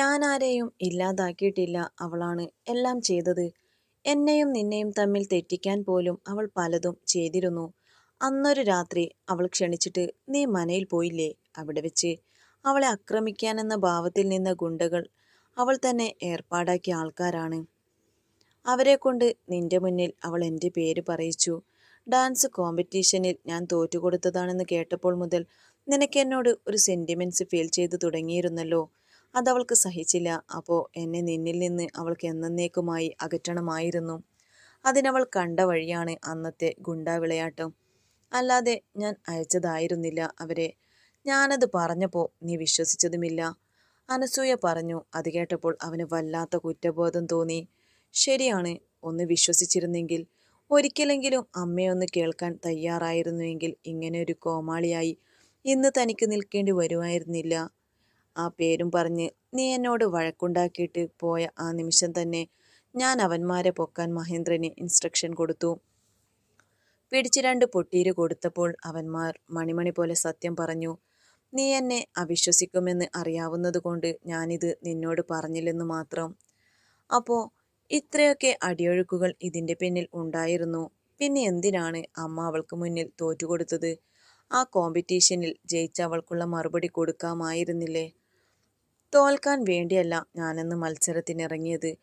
ഞാൻ ആരെയും ഇല്ലാതാക്കിയിട്ടില്ല അവളാണ് എല്ലാം ചെയ്തത്. എന്നെയും നിന്നെയും തമ്മിൽ തെറ്റിക്കാൻ പോലും അവൾ പലതും ചെയ്തിരുന്നു. അന്നൊരു രാത്രി അവൾ ക്ഷണിച്ചിട്ട് നീ മനയിൽ പോയില്ലേ? അവിടെ വെച്ച് അവളെ ആക്രമിക്കാനെന്ന ഭാവത്തിൽ നിന്ന ഗുണ്ടകൾ അവൾ തന്നെ ഏർപ്പാടാക്കിയ ആൾക്കാരാണ്. അവരെ കൊണ്ട് നിന്റെ മുന്നിൽ അവൾ എന്റെ പേര് പറയിച്ചു. ഡാൻസ് കോമ്പറ്റീഷനിൽ ഞാൻ തോറ്റുകൊടുത്തതാണെന്ന് കേട്ടപ്പോൾ മുതൽ നിനക്കെന്നോട് ഒരു സെന്റിമെന്റ്സ് ഫീൽ ചെയ്തു തുടങ്ങിയിരുന്നല്ലോ. അതവൾക്ക് സഹിച്ചില്ല. അപ്പോൾ എന്നെ നിന്നിൽ നിന്ന് അവൾക്ക് എന്നേക്കുമായി അകറ്റണമായിരുന്നു. അതിനവൾ കണ്ട വഴിയാണ് അന്നത്തെ ഗുണ്ടാ വിളയാട്ടം. അല്ലാതെ ഞാൻ അയച്ചതായിരുന്നില്ല അവരെ. ഞാനത് പറഞ്ഞപ്പോൾ നീ വിശ്വസിച്ചതുമില്ല. അനസൂയ പറഞ്ഞു അത് കേട്ടപ്പോൾ അവന് വല്ലാത്ത കുറ്റബോധം തോന്നി. ശരിയാണ് ഒന്ന് വിശ്വസിച്ചിരുന്നെങ്കിൽ. ഒരിക്കലെങ്കിലും അമ്മയൊന്ന് കേൾക്കാൻ തയ്യാറായിരുന്നുവെങ്കിൽ ഇങ്ങനെ ഒരു കോമാളിയായി ഇന്ന് തനിക്ക് നിൽക്കേണ്ടി വരുമായിരുന്നില്ല. ആ പേരും പറഞ്ഞ് നീ എന്നോട് വഴക്കുണ്ടാക്കിയിട്ട് പോയ ആ നിമിഷം തന്നെ ഞാൻ അവന്മാരെ പൊക്കാൻ മഹേന്ദ്രന് ഇൻസ്ട്രക്ഷൻ കൊടുത്തു. പിടിച്ച് രണ്ട് പൊട്ടീര് കൊടുത്തപ്പോൾ അവന്മാർ മണിമണി പോലെ സത്യം പറഞ്ഞു നീ എന്നെ അവിശ്വസിക്കുമെന്ന് അറിയാവുന്നതുകൊണ്ട് ഞാനിത് നിന്നോട് പറഞ്ഞില്ലെന്ന് മാത്രം. അപ്പോൾ ഇത്രയൊക്കെ അടിയൊഴുക്കുകൾ ഇതിന്റെ പിന്നിൽ ഉണ്ടായിരുന്നു. പിന്നെ എന്തിനാണ് അമ്മ അവൾക്ക് മുന്നിൽ തോറ്റുകൊടുത്തത്? ആ കോമ്പറ്റീഷനിൽ ജയിച്ച അവൾക്കുള്ള മറുപടി കൊടുക്കാമായിരുന്നില്ലേ? തോൽക്കാൻ വേണ്ടിയല്ല ഞാനെന്ന് മത്സരത്തിനിറങ്ങിയത്.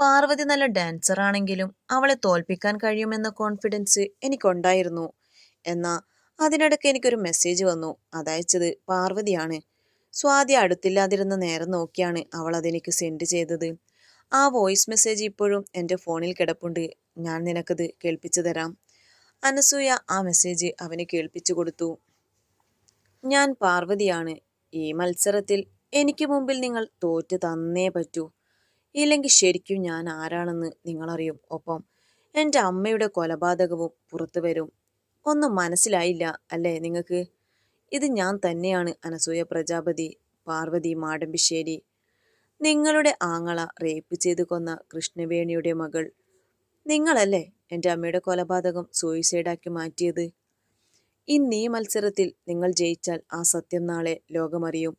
പാർവതി നല്ല ഡാൻസർ ആണെങ്കിലും അവളെ തോൽപ്പിക്കാൻ കഴിയുമെന്ന കോൺഫിഡൻസ് എനിക്കുണ്ടായിരുന്നു. എന്നാ അതിനിടയ്ക്ക് എനിക്കൊരു മെസ്സേജ് വന്നു. അതയച്ചത് പാർവതിയാണ്. സ്വാതി അടുത്തില്ലാതിരുന്ന നേരം നോക്കിയാണ് അവൾ അതെനിക്ക് സെൻഡ് ചെയ്തത്. ആ വോയിസ് മെസ്സേജ് ഇപ്പോഴും എന്റെ ഫോണിൽ കിടപ്പുണ്ട്. ഞാൻ നിനക്കത് കേൾപ്പിച്ചു തരാം. അനസൂയ ആ മെസ്സേജ് അവന് കേൾപ്പിച്ചു കൊടുത്തു. ഞാൻ പാർവതിയാണ്. ഈ മത്സരത്തിൽ എനിക്ക് മുമ്പിൽ നിങ്ങൾ തോറ്റ് തന്നേ പറ്റൂ. ഇല്ലെങ്കിൽ ശരിക്കും ഞാൻ ആരാണെന്ന് നിങ്ങളറിയും. ഒപ്പം എന്റെ അമ്മയുടെ കൊലപാതകവും പുറത്തു വരും. ഒന്നും മനസ്സിലായില്ല അല്ലേ നിങ്ങൾക്ക്? ഇത് ഞാൻ തന്നെയാണ് അനസൂയ പ്രജാപതി പാർവതി മാടമ്പിശ്ശേരി. നിങ്ങളുടെ ആങ്ങള റേപ്പ് ചെയ്ത് കൊന്ന കൃഷ്ണവേണിയുടെ മകൾ. നിങ്ങളല്ലേ എന്റെ അമ്മയുടെ കൊലപാതകം സൂയിസൈഡാക്കി മാറ്റിയത്? ഇന്ന് ഈ മത്സരത്തിൽ നിങ്ങൾ ജയിച്ചാൽ ആ സത്യം നാളെ ലോകമറിയും.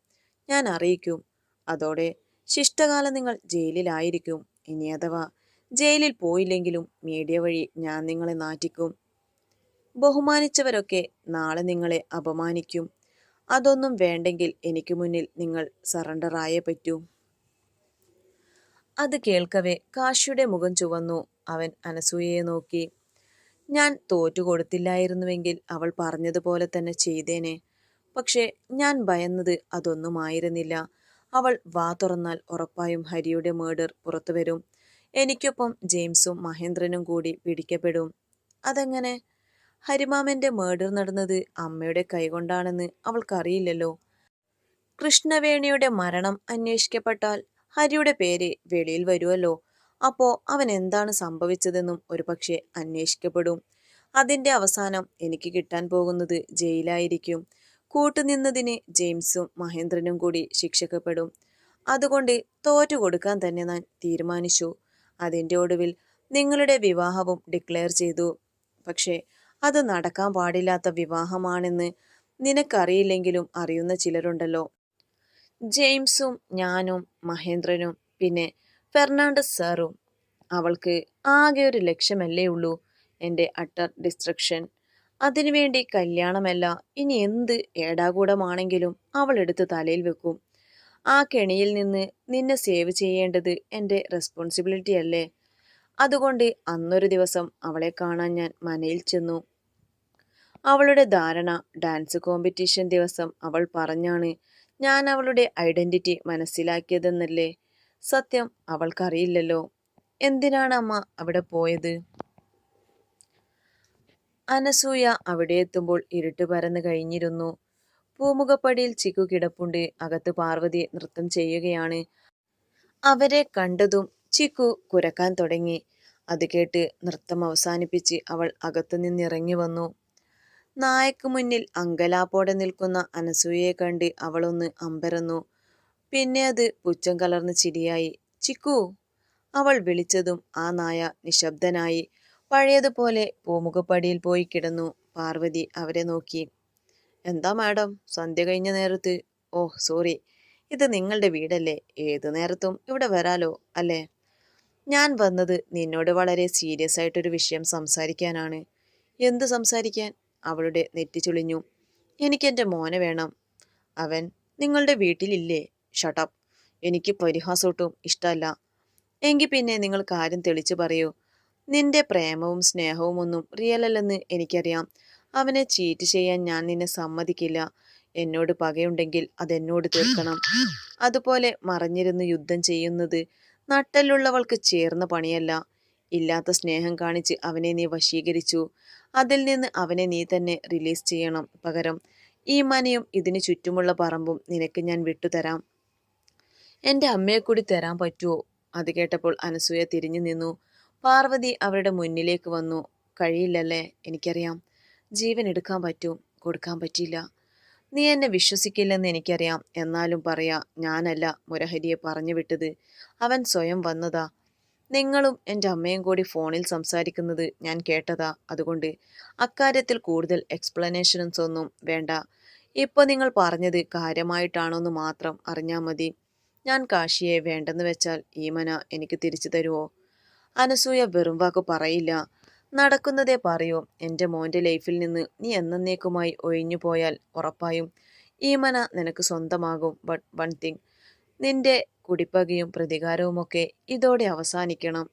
ഞാൻ അറിയിക്കും. അതോടെ ശിഷ്ടകാലം നിങ്ങൾ ജയിലിലായിരിക്കും. ഇനി അഥവാ ജയിലിൽ പോയില്ലെങ്കിലും മീഡിയ വഴി ഞാൻ നിങ്ങളെ നാറ്റിക്കും. ബഹുമാനിച്ചവരൊക്കെ നാളെ നിങ്ങളെ അപമാനിക്കും. അതൊന്നും വേണ്ടെങ്കിൽ എനിക്ക് മുന്നിൽ നിങ്ങൾ സറണ്ടറായേ പറ്റൂ. അത് കേൾക്കവേ കാശിയുടെ മുഖം ചുവന്നു. അവൻ അനസൂയയെ നോക്കി. ഞാൻ തോറ്റുകൊടുത്തില്ലായിരുന്നുവെങ്കിൽ അവൾ പറഞ്ഞതുപോലെ തന്നെ ചെയ്തേനെ. പക്ഷേ ഞാൻ ഭയന്നത് അതൊന്നുമായിരുന്നില്ല. അവൾ വാ തുറന്നാൽ ഉറപ്പായും ഹരിയുടെ മേഡർ പുറത്തു വരും. എനിക്കൊപ്പം ജെയിംസും മഹേന്ദ്രനും കൂടി പിടിക്കപ്പെടും. അതെങ്ങനെ? ഹരിമാമന്റെ മേഡർ നടന്നത് അമ്മയുടെ കൈകൊണ്ടാണെന്ന് അവൾക്കറിയില്ലല്ലോ. കൃഷ്ണവേണിയുടെ മരണം അന്വേഷിക്കപ്പെട്ടാൽ ഹരിയുടെ പേര് വെളിയിൽ വരുമല്ലോ. അപ്പോ അവൻ എന്താണ് സംഭവിച്ചതെന്നും ഒരുപക്ഷെ അന്വേഷിക്കപ്പെടും. അതിന്റെ അവസാനം എനിക്ക് കിട്ടാൻ പോകുന്നത് ജയിലായിരിക്കും. കൂട്ടുനിന്നതിന് ജെയിംസും മഹേന്ദ്രനും കൂടി ശിക്ഷിക്കപ്പെടും. അതുകൊണ്ട് തോറ്റു കൊടുക്കാൻ തന്നെ ഞാൻ തീരുമാനിച്ചു. അതിന്റെ ഒടുവിൽ നിങ്ങളുടെ വിവാഹവും ഡിക്ലെയർ ചെയ്തു. പക്ഷേ അത് നടക്കാൻ പാടില്ലാത്ത വിവാഹമാണെന്ന് നിനക്കറിയില്ലെങ്കിലും അറിയുന്ന ചിലരുണ്ടല്ലോ. ജെയിംസും ഞാനും മഹേന്ദ്രനും പിന്നെ ഫെർണാണ്ടസ് സാറും അവൾക്ക് ആകെ ഒരു ലക്ഷ്യമല്ലേ ഉള്ളൂ എന്റെ അട്ടർ ഡിസ്ട്രക്ഷൻ. അതിനുവേണ്ടി കല്യാണമല്ല ഇനി എന്ത് ഏടാകൂടമാണെങ്കിലും അവൾ എടുത്ത് തലയിൽ വെക്കും. ആ കെണിയിൽ നിന്ന് നിന്നെ സേവ് ചെയ്യേണ്ടത് എന്റെ റെസ്പോൺസിബിലിറ്റി അല്ലേ? അതുകൊണ്ട് അന്നൊരു ദിവസം അവളെ കാണാൻ ഞാൻ മനയിൽ ചെന്നു. അവളുടെ ധാരണ ഡാൻസ് കോമ്പറ്റീഷൻ ദിവസം അവൾ പറഞ്ഞാണ് ഞാൻ അവളുടെ ഐഡന്റിറ്റി മനസ്സിലാക്കിയതെന്നല്ലേ? സത്യം അവൾക്കറിയില്ലല്ലോ. എന്തിനാണ് അമ്മ അവിടെ പോയത്? അനസൂയ അവിടെ എത്തുമ്പോൾ ഇരുട്ട് പരന്നു കഴിഞ്ഞിരുന്നു. പൂമുഖപ്പടിയിൽ ചിക്കു കിടപ്പുണ്ട്. അകത്ത് പാർവതി നൃത്തം ചെയ്യുകയാണ്. അവരെ കണ്ടതും ചിക്കു കുരക്കാൻ തുടങ്ങി. അത് കേട്ട് നൃത്തം അവസാനിപ്പിച്ച് അവൾ അകത്തു നിന്നിറങ്ങി വന്നു. നായക്ക് മുന്നിൽ അങ്കലാപ്പോടെ നിൽക്കുന്ന അനസൂയയെ കണ്ട് അവളൊന്ന് അമ്പരന്നു. പിന്നെ അത് പുച്ഛം കലർന്ന ചിരിയായി. ചിക്കു അവൾ വിളിച്ചതും ആ നായ നിശബ്ദനായി പഴയതുപോലെ പൂമുഖപ്പടിയിൽ പോയി കിടന്നു. പാർവതി അവരെ നോക്കി. എന്താ മാഡം സന്ധ്യ കഴിഞ്ഞ നേരത്ത്? Oh sorry. ഇത് നിങ്ങളുടെ വീടല്ലേ? ഏതു നേരത്തും ഇവിടെ വരാലോ അല്ലേ? ഞാൻ വന്നത് നിന്നോട് വളരെ സീരിയസ് ആയിട്ടൊരു വിഷയം സംസാരിക്കാനാണ്. എന്ത് സംസാരിക്കാൻ? അവളുടെ നെറ്റി ചുളിഞ്ഞു. എനിക്കെന്റെ മോനെ വേണം. അവൻ നിങ്ങളുടെ വീട്ടിലില്ലേ? ഷട്ടപ്പ് എനിക്ക് പരിഹാസോട്ടും ഇഷ്ടമല്ല. എങ്കിൽ പിന്നെ നിങ്ങൾ കാര്യം തെളിച്ചു പറയൂ. നിന്റെ പ്രേമവും സ്നേഹവും ഒന്നും റിയൽ അല്ലെന്ന് എനിക്കറിയാം. അവനെ ചീറ്റ് ചെയ്യാൻ ഞാൻ നിന്നെ സമ്മതിക്കില്ല. എന്നോട് പകയുണ്ടെങ്കിൽ അതെന്നോട് തീർക്കണം. അതുപോലെ മറഞ്ഞിരുന്ന് യുദ്ധം ചെയ്യുന്നത് നട്ടലുള്ളവൾക്ക് ചേർന്ന പണിയല്ല. ഇല്ലാത്ത സ്നേഹം കാണിച്ച് അവനെ നീ വശീകരിച്ചു. അതിൽ നിന്ന് അവനെ നീ തന്നെ റിലീസ് ചെയ്യണം പകരം. ഈ മനയും ഇതിനു ചുറ്റുമുള്ള പറമ്പും നിനക്ക് ഞാൻ വിട്ടുതരാം. എന്റെ അമ്മയെ കൂടി തരാൻ പറ്റുമോ അത് കേട്ടപ്പോൾ അനസൂയ തിരിഞ്ഞു നിന്നു. പാർവതി അവരുടെ മുന്നിലേക്ക് വന്നു. കഴിയില്ലല്ലേ? എനിക്കറിയാം. ജീവൻ എടുക്കാൻ പറ്റും. കൊടുക്കാൻ പറ്റില്ല നീ എന്നെ വിശ്വസിക്കില്ലെന്ന് എനിക്കറിയാം. എന്നാലും പറയാ ഞാനല്ല മുരഹരിയെ പറഞ്ഞു വിട്ടത്. അവൻ സ്വയം വന്നതാ. നിങ്ങളും എന്റെ അമ്മയും കൂടി ഫോണിൽ സംസാരിക്കുന്നത് ഞാൻ കേട്ടതാ. അതുകൊണ്ട് അക്കാര്യത്തിൽ കൂടുതൽ എക്സ്പ്ലനേഷൻസ് ഒന്നും വേണ്ട. ഇപ്പോൾ നിങ്ങൾ പറഞ്ഞത് കാര്യമായിട്ടാണോന്ന് മാത്രം അറിഞ്ഞാൽ മതി. ഞാൻ കാശിയെ വേണ്ടെന്ന് വെച്ചാൽ ഈ മന എനിക്ക് തിരിച്ചു തരുമോ അനസൂയ വെറും വാക്ക് പറയില്ല. നടക്കുന്നതേ പറയൂ. എന്റെ മോന്റെ ലൈഫിൽ നിന്ന് നീ എന്നേക്കുമായി ഒഴിഞ്ഞു പോയാൽ ഉറപ്പായും മന നിനക്ക് സ്വന്തമാകും. ബട്ട് വൺ തിങ് നിന്റെ കുടിപ്പകയും പ്രതികാരവുമൊക്കെ ഇതോടെ അവസാനിക്കണം.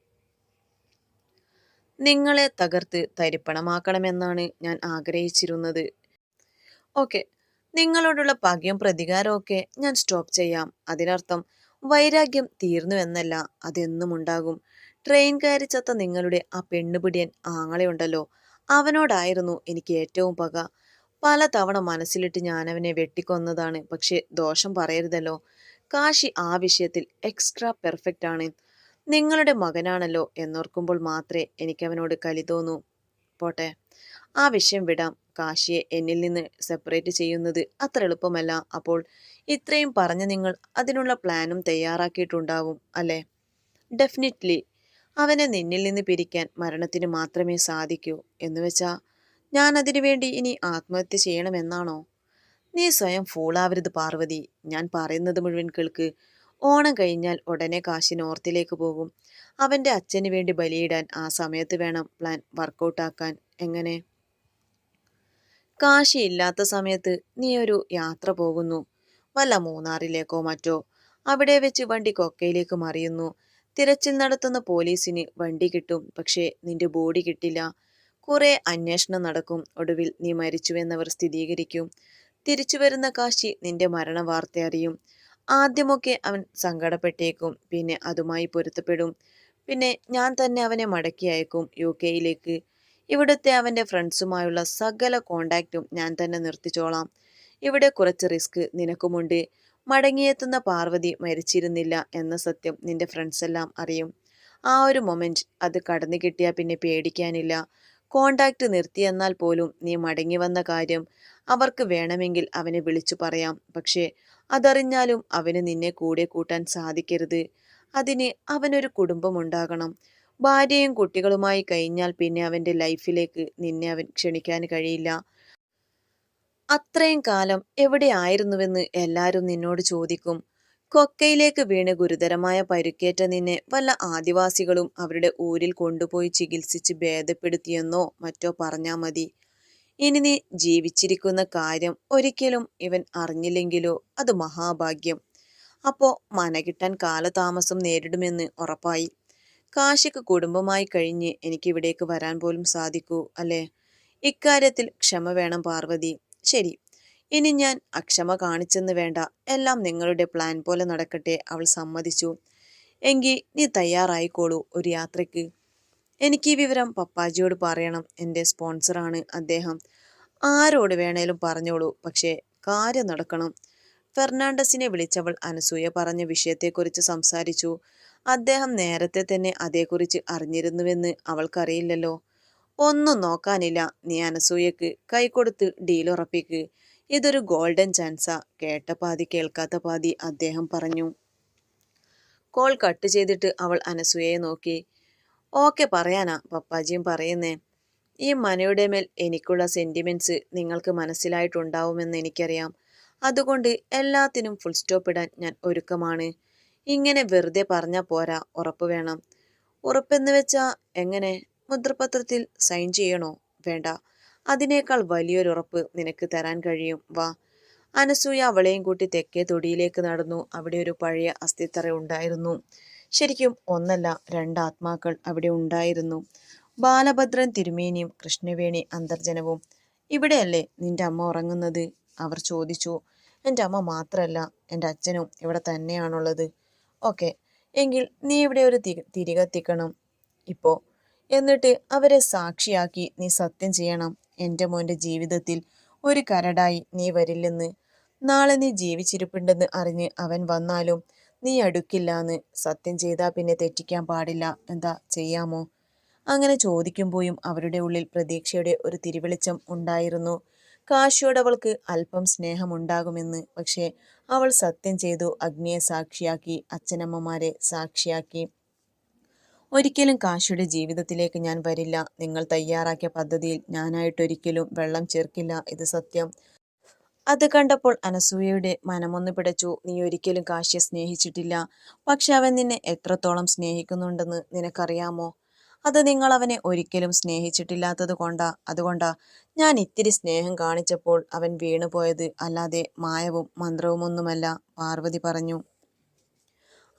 നിങ്ങളെ തകർത്ത് തരിപ്പണമാക്കണമെന്നാണ് ഞാൻ ആഗ്രഹിച്ചിരുന്നത്. ഓക്കെ നിങ്ങളോടുള്ള പകയും പ്രതികാരമൊക്കെ ഞാൻ സ്റ്റോപ്പ് ചെയ്യാം. അതിനർത്ഥം വൈരാഗ്യം തീർന്നു എന്നല്ല അതെന്നും ഉണ്ടാകും. ട്രെയിൻ കയറി ചത്ത നിങ്ങളുടെ ആ പെണ്ണുപിടിയൻ ആങ്ങളെയുണ്ടല്ലോ. അവനോടായിരുന്നു എനിക്ക് ഏറ്റവും പക. പല തവണ മനസ്സിലിട്ട് ഞാനവനെ വെട്ടിക്കൊന്നതാണ് പക്ഷേ ദോഷം പറയരുതല്ലോ. കാശി ആ വിഷയത്തിൽ എക്സ്ട്രാ പെർഫെക്റ്റ് ആണ്. നിങ്ങളുടെ മകനാണല്ലോ എന്നോർക്കുമ്പോൾ മാത്രമേ എനിക്കവനോട് കലി തോന്നൂ. പോട്ടെ. ആ വിഷയം വിടാം. കാശിയെ എന്നിൽ നിന്ന് സെപ്പറേറ്റ് ചെയ്യുന്നത് അത്ര എളുപ്പമല്ല. അപ്പോൾ ഇത്രയും പറഞ്ഞ നിങ്ങൾ അതിനുള്ള പ്ലാനും തയ്യാറാക്കിയിട്ടുണ്ടാവും അല്ലേ? ഡെഫിനറ്റ്ലി അവനെ നിന്നിൽ നിന്ന് പിരിക്കാൻ മരണത്തിന് മാത്രമേ സാധിക്കൂ. എന്നുവെച്ചാ ഞാൻ അതിനു വേണ്ടി ഇനി ആത്മഹത്യ ചെയ്യണമെന്നാണോ? നീ സ്വയം ഫൂളാവരുത് പാർവതി. ഞാൻ പറയുന്നത് മുഴുവൻ കേൾക്ക്. ഓണം കഴിഞ്ഞാൽ ഉടനെ കാശി നോർത്തിലേക്ക് പോകും. അവന്റെ അച്ഛന് വേണ്ടി ബലിയിടാൻ ആ സമയത്ത് വേണം പ്ലാൻ വർക്കൗട്ടാക്കാൻ എങ്ങനെ? കാശി ഇല്ലാത്ത സമയത്ത് നീ ഒരു യാത്ര പോകുന്നു. വല്ല മൂന്നാറിലേക്കോ മറ്റോ. അവിടെ വെച്ച് വണ്ടി കൊക്കയിലേക്ക് മറിയുന്നു. തിരച്ചിൽ നടത്തുന്ന പോലീസിന് വണ്ടി കിട്ടും പക്ഷേ നിന്റെ ബോഡി കിട്ടില്ല. കുറെ അന്വേഷണം നടക്കും. ഒടുവിൽ നീ മരിച്ചുവെന്നവർ സ്ഥിരീകരിക്കും. തിരിച്ചു വരുന്ന കാശി നിന്റെ മരണ വാർത്ത അറിയും. ആദ്യമൊക്കെ അവൻ സങ്കടപ്പെട്ടേക്കും പിന്നെ അതുമായി പൊരുത്തപ്പെടും. പിന്നെ ഞാൻ തന്നെ അവനെ മടക്കി അയക്കും യു കെയിലേക്ക് ഇവിടുത്തെ അവന്റെ ഫ്രണ്ട്സുമായുള്ള സകല കോണ്ടാക്റ്റും ഞാൻ തന്നെ നിർത്തിച്ചോളാം. ഇവിടെ കുറച്ച് റിസ്ക് നിനക്കുമുണ്ട്. മടങ്ങിയെത്തുന്ന പാർവതി മരിച്ചിരുന്നില്ല എന്ന സത്യം നിന്റെ ഫ്രണ്ട്സ് എല്ലാം അറിയും. ആ ഒരു മൊമെന്റ് അത് കടന്നു കിട്ടിയാൽ പിന്നെ പേടിക്കാനില്ല. കോണ്ടാക്ട് നിർത്തിയെന്നാൽ പോലും നീ മടങ്ങി വന്ന കാര്യം അവർക്ക് വേണമെങ്കിൽ അവനെ വിളിച്ചു പറയാം. പക്ഷേ അതറിഞ്ഞാലും അവന് നിന്നെ കൂടെ കൂട്ടാൻ സാധിക്കരുത്. അതിന് അവനൊരു കുടുംബമുണ്ടാകണം. ഭാര്യയും കുട്ടികളുമായി കഴിഞ്ഞാൽ പിന്നെ അവന്റെ ലൈഫിലേക്ക് നിന്നെ അവൻ ക്ഷണിക്കാൻ കഴിയില്ല. അത്രയും കാലം എവിടെ ആയിരുന്നുവെന്ന് എല്ലാവരും നിന്നോട് ചോദിക്കും. കൊക്കയിലേക്ക് വീണ് ഗുരുതരമായ പരുക്കേറ്റ നിന്നെ വല്ല ആദിവാസികളും അവരുടെ ഊരിൽ കൊണ്ടുപോയി ചികിത്സിച്ച് ഭേദപ്പെടുത്തിയെന്നോ മറ്റോ പറഞ്ഞാൽ മതി. ഇനി നീ ജീവിച്ചിരിക്കുന്ന കാര്യം ഒരിക്കലും ഇവൻ അറിഞ്ഞില്ലെങ്കിലോ? അത് മഹാഭാഗ്യം. അപ്പോൾ മനകിട്ടാൻ കാലതാമസം നേരിടുമെന്ന് ഉറപ്പായി. കാശിക്ക് കുടുംബമായി കഴിഞ്ഞ് എനിക്ക് ഇവിടേക്ക് വരാൻ പോലും സാധിക്കൂ അല്ലേ? ഇക്കാര്യത്തിൽ ക്ഷമ വേണം പാർവതി. ശരി ഇനി ഞാൻ അക്ഷമ കാണിച്ചെന്ന് വേണ്ട എല്ലാം നിങ്ങളുടെ പ്ലാൻ പോലെ നടക്കട്ടെ അവൾ സമ്മതിച്ചു. എങ്കിൽ നീ തയ്യാറായിക്കോളൂ ഒരു യാത്രയ്ക്ക്. എനിക്ക് ഈ വിവരം പപ്പാജിയോട് പറയണം എന്റെ സ്പോൺസറാണ് അദ്ദേഹം. ആരോട് വേണേലും പറഞ്ഞോളൂ പക്ഷേ കാര്യം നടക്കണം. ഫെർണാണ്ടസിനെ വിളിച്ചവൾ അനസൂയ പറഞ്ഞ വിഷയത്തെക്കുറിച്ച് സംസാരിച്ചു. അദ്ദേഹം നേരത്തെ തന്നെ അതേക്കുറിച്ച് അറിഞ്ഞിരുന്നുവെന്ന് അവൾക്കറിയില്ലല്ലോ. ഒന്നും നോക്കാനില്ല. നീ അനസൂയക്ക് കൈകൊടുത്ത് ഡീലുറപ്പിക്ക് ഇതൊരു ഗോൾഡൻ ചാൻസാ. കേട്ട പാതി കേൾക്കാത്ത പാതി അദ്ദേഹം പറഞ്ഞു. കോൾ കട്ട് ചെയ്തിട്ട് അവൾ അനസൂയയെ നോക്കി. ഓക്കെ പറയാനാ. പപ്പാജിയും പറയുന്നേ. ഈ മനയുടെ മേൽ എനിക്കുള്ള സെന്റിമെന്റ്സ് നിങ്ങൾക്ക് മനസ്സിലായിട്ടുണ്ടാവുമെന്ന് എനിക്കറിയാം. അതുകൊണ്ട് എല്ലാത്തിനും ഫുൾ സ്റ്റോപ്പ് ഇടാൻ ഞാൻ ഒരുക്കമാണ്. ഇങ്ങനെ വെറുതെ പറഞ്ഞാൽ പോരാ ഉറപ്പ് വേണം. ഉറപ്പെന്ന് വെച്ചാ എങ്ങനെ? മുദ്രപത്രത്തിൽ സൈൻ ചെയ്യണോ? വേണ്ട. അതിനേക്കാൾ വലിയൊരു ഉറപ്പ് നിനക്ക് തരാൻ കഴിയും. വാ. അനസൂയ അവളെയും കൂട്ടി തെക്കേ തൊടിയിലേക്ക് നടന്നു. അവിടെ ഒരു പഴയ അസ്ഥിത്തറ ഉണ്ടായിരുന്നു. ശരിക്കും ഒന്നല്ല രണ്ട് ആത്മാക്കൾ അവിടെ ഉണ്ടായിരുന്നു. ബാലഭദ്രൻ തിരുമേനിയും കൃഷ്ണവേണി അന്തർജനവും. ഇവിടെയല്ലേ നിന്റെ അമ്മ ഉറങ്ങുന്നത്? അവർ ചോദിച്ചു. എന്റെ അമ്മ മാത്രമല്ല എന്റെ അച്ഛനും ഇവിടെ തന്നെയാണുള്ളത്. ഓക്കെ. എങ്കിൽ നീ ഇവിടെ ഒരു തി തിരികെത്തിക്കണം. ഇപ്പോൾ എന്നിട്ട് അവരെ സാക്ഷിയാക്കി നീ സത്യം ചെയ്യണം. എന്റെ മോന്റെ ജീവിതത്തിൽ ഒരു കരടായി നീ വരില്ലെന്ന്. നാളെ നീ ജീവിച്ചിരിപ്പുണ്ടെന്ന് അറിഞ്ഞ് അവൻ വന്നാലും നീ അടുക്കില്ല എന്ന് സത്യം ചെയ്താൽ പിന്നെ തെറ്റിക്കാൻ പാടില്ല. എന്താ ചെയ്യാമോ? അങ്ങനെ ചോദിക്കുമ്പോഴും അവരുടെ ഉള്ളിൽ പ്രതീക്ഷയുടെ ഒരു തിരുവെളിച്ചം ഉണ്ടായിരുന്നു. കാശിയോടവൾക്ക് അല്പം സ്നേഹമുണ്ടാകുമെന്ന്. പക്ഷേ അവൾ സത്യം ചെയ്തു അഗ്നിയെ സാക്ഷിയാക്കി അച്ഛനമ്മമാരെ സാക്ഷിയാക്കി. ഒരിക്കലും കാശിയുടെ ജീവിതത്തിലേക്ക് ഞാൻ വരില്ല. നിങ്ങൾ തയ്യാറാക്കിയ പദ്ധതിയിൽ ഞാനായിട്ടൊരിക്കലും വെള്ളം ചേർക്കില്ല. ഇത് സത്യം. അത് കണ്ടപ്പോൾ അനസൂയയുടെ മനമൊന്ന് പിടച്ചു. നീ ഒരിക്കലും കാശിയെ സ്നേഹിച്ചിട്ടില്ല. പക്ഷെ അവൻ നിന്നെ എത്രത്തോളം സ്നേഹിക്കുന്നുണ്ടെന്ന് നിനക്കറിയാമോ? അത് നിങ്ങൾ അവനെ ഒരിക്കലും സ്നേഹിച്ചിട്ടില്ലാത്തത് കൊണ്ടാ. അതുകൊണ്ടാ ഞാൻ ഇത്തിരി സ്നേഹം കാണിച്ചപ്പോൾ അവൻ വീണുപോയത് അല്ലാതെ മായവും മന്ത്രവുമൊന്നുമല്ല പാർവതി പറഞ്ഞു.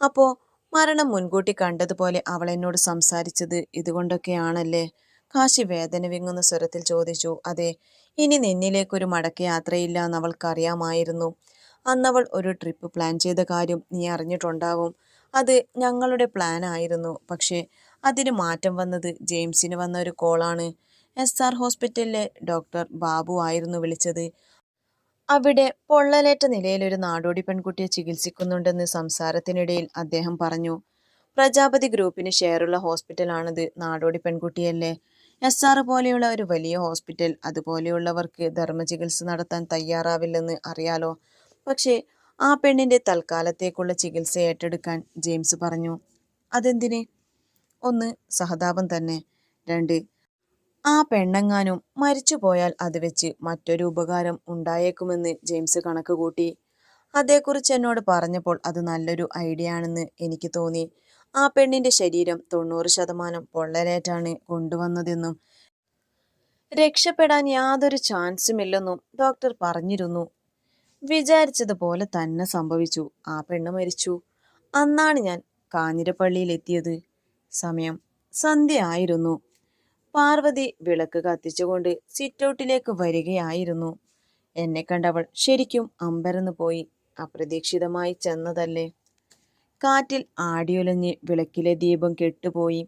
അപ്പോ മരണം മുൻകൂട്ടി കണ്ടതുപോലെ അവൾ എന്നോട് സംസാരിച്ചത് ഇതുകൊണ്ടൊക്കെയാണല്ലേ? കാശി വേദന വിങ്ങുന്ന സ്വരത്തിൽ ചോദിച്ചു. അതെ ഇനി നിന്നിലേക്കൊരു മടക്ക യാത്രയില്ല എന്നവൾക്കറിയാമായിരുന്നു അന്നവൾ ഒരു ട്രിപ്പ് പ്ലാൻ ചെയ്ത കാര്യം നീ അറിഞ്ഞിട്ടുണ്ടാവും. അത് ഞങ്ങളുടെ പ്ലാൻ ആയിരുന്നു പക്ഷേ അതിന് മാറ്റം വന്നത് ജെയിംസിന് വന്ന ഒരു കോളാണ്. എസ് ആർ ഹോസ്പിറ്റലിലെ ഡോക്ടർ ബാബു ആയിരുന്നു വിളിച്ചത്. അവിടെ പൊള്ളലേറ്റ നിലയിൽ ഒരു നാടോടി പെൺകുട്ടിയെ ചികിത്സിക്കുന്നുണ്ടെന്ന് സംസാരത്തിനിടയിൽ അദ്ദേഹം പറഞ്ഞു. പ്രജാപതി ഗ്രൂപ്പിന് ഷെയറുള്ള ഹോസ്പിറ്റലാണിത് നാടോടി പെൺകുട്ടിയല്ലേ. എസ് ആർ പോലെയുള്ള ഒരു വലിയ ഹോസ്പിറ്റൽ അതുപോലെയുള്ളവർക്ക് ധർമ്മചികിത്സ നടത്താൻ തയ്യാറാവില്ലെന്ന് അറിയാലോ. പക്ഷേ ആ പെണ്ണിന്റെ തൽക്കാലത്തേക്കുള്ള ചികിത്സ ഏറ്റെടുക്കാൻ ജെയിംസ് പറഞ്ഞു. അതെന്തിന്? ഒന്ന് സഹതാപം തന്നെ. രണ്ട് ആ പെണ്ണെങ്ങാനും മരിച്ചുപോയാൽ അത് വെച്ച് മറ്റൊരു ഉപകാരം ഉണ്ടായേക്കുമെന്ന് ജെയിംസ് കണക്ക് കൂട്ടി. അതേക്കുറിച്ച് എന്നോട് പറഞ്ഞപ്പോൾ അത് നല്ലൊരു ഐഡിയ ആണെന്ന് എനിക്ക് തോന്നി. ആ പെണ്ണിന്റെ ശരീരം തൊണ്ണൂറ് ശതമാനം പൊള്ളലേറ്റാണ് കൊണ്ടുവന്നതെന്നും രക്ഷപ്പെടാൻ യാതൊരു ചാൻസുമില്ലെന്നും ഡോക്ടർ പറഞ്ഞിരുന്നു. വിചാരിച്ചതുപോലെ തന്നെ സംഭവിച്ചു. ആ പെണ്ണ് മരിച്ചു. അന്നാണ് ഞാൻ കാഞ്ഞിരപ്പള്ളിയിൽ എത്തിയത് സമയം. സന്ധ്യ ആയിരുന്നു. പാർവതി വിളക്ക് കത്തിച്ചുകൊണ്ട് സിറ്റൗട്ടിലേക്ക് വരികയായിരുന്നു. എന്നെ കണ്ടവൾ ശരിക്കും അമ്പരന്ന് പോയി. അപ്രതീക്ഷിതമായി ചെന്നതല്ലേ. കാറ്റിൽ ആടിയൊലഞ്ഞ് വിളക്കിലെ ദീപം കെട്ടുപോയി.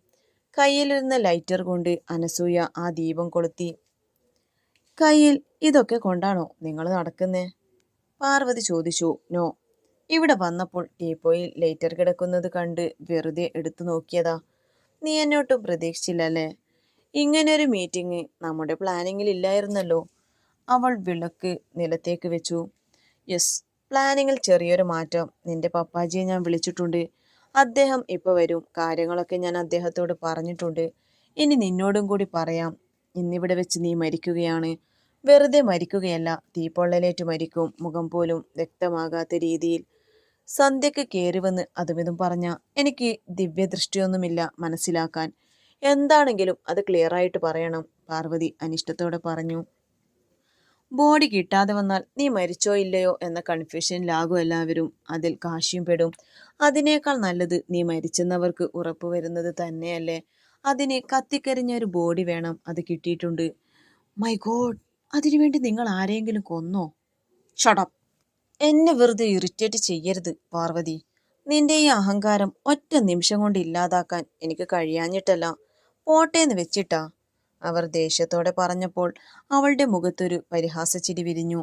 കയ്യിലിരുന്ന ലൈറ്റർ കൊണ്ട് അനസൂയ ആ ദീപം കൊളുത്തി. കയ്യിൽ ഇതൊക്കെ കൊണ്ടാണോ നിങ്ങൾ നടക്കുന്നേ? പാർവതി ചോദിച്ചു. നോ. ഇവിടെ വന്നപ്പോൾ ടീപ്പോയിൽ ലൈറ്റർ കിടക്കുന്നത് കണ്ട് വെറുതെ എടുത്തു നോക്കിയതാ. നീ എന്നോട്ടും പ്രതീക്ഷിച്ചില്ലല്ലേ? ഇങ്ങനൊരു മീറ്റിംഗ് നമ്മുടെ പ്ലാനിങ്ങിൽ ഇല്ലായിരുന്നല്ലോ. അവൾ വിളക്ക് നിലത്തേക്ക് വെച്ചു. യെസ് പ്ലാനിങ്ങിൽ ചെറിയൊരു മാറ്റം. നിന്റെ പപ്പാജിയെ ഞാൻ വിളിച്ചിട്ടുണ്ട്. അദ്ദേഹം ഇപ്പോൾ വരും. കാര്യങ്ങളൊക്കെ ഞാൻ അദ്ദേഹത്തോട് പറഞ്ഞിട്ടുണ്ട്. ഇനി നിന്നോടും കൂടി പറയാം. ഇന്നിവിടെ വെച്ച് നീ മരിക്കുകയാണ്. വെറുതെ മരിക്കുകയല്ല തീപ്പൊള്ളലേറ്റ് മരിക്കും. മുഖം പോലും വ്യക്തമാകാത്ത രീതിയിൽ സന്ധ്യക്ക് കയറി വന്ന് അതുമിതും പറഞ്ഞ എനിക്ക് ദിവ്യദൃഷ്ടിയൊന്നുമില്ല മനസ്സിലാക്കാൻ. എന്താണെങ്കിലും അത് ക്ലിയർ ആയിട്ട് പറയണം പാർവതി അനിഷ്ടത്തോടെ പറഞ്ഞു. ബോഡി കിട്ടാതെ വന്നാൽ നീ മരിച്ചോ ഇല്ലയോ എന്ന കൺഫ്യൂഷനിലാകും എല്ലാവരും. അതിൽ കാശിയും പെടും. അതിനേക്കാൾ നല്ലത് നീ മരിച്ചെന്നവർക്ക് ഉറപ്പ് വരുന്നത് തന്നെയല്ലേ. അതിന് കത്തിക്കരിഞ്ഞ ഒരു ബോഡി വേണം അത് കിട്ടിയിട്ടുണ്ട്. മൈ ഗോഡ് അതിനുവേണ്ടി നിങ്ങൾ ആരെങ്കിലും കൊന്നോ? ഷടപ്പ് എന്നെ വെറുതെ ഇറിറ്റേറ്റ് ചെയ്യരുത് പാർവതി. നിന്റെ ഈ അഹങ്കാരം ഒറ്റ നിമിഷം കൊണ്ട് ഇല്ലാതാക്കാൻ എനിക്ക് കഴിയാഞ്ഞിട്ടല്ല. പോട്ടേന്ന് വെച്ചിട്ടാ. അവർ ദേഷ്യത്തോടെ പറഞ്ഞപ്പോൾ അവളുടെ മുഖത്തൊരു പരിഹാസച്ചിരി വിരിഞ്ഞു.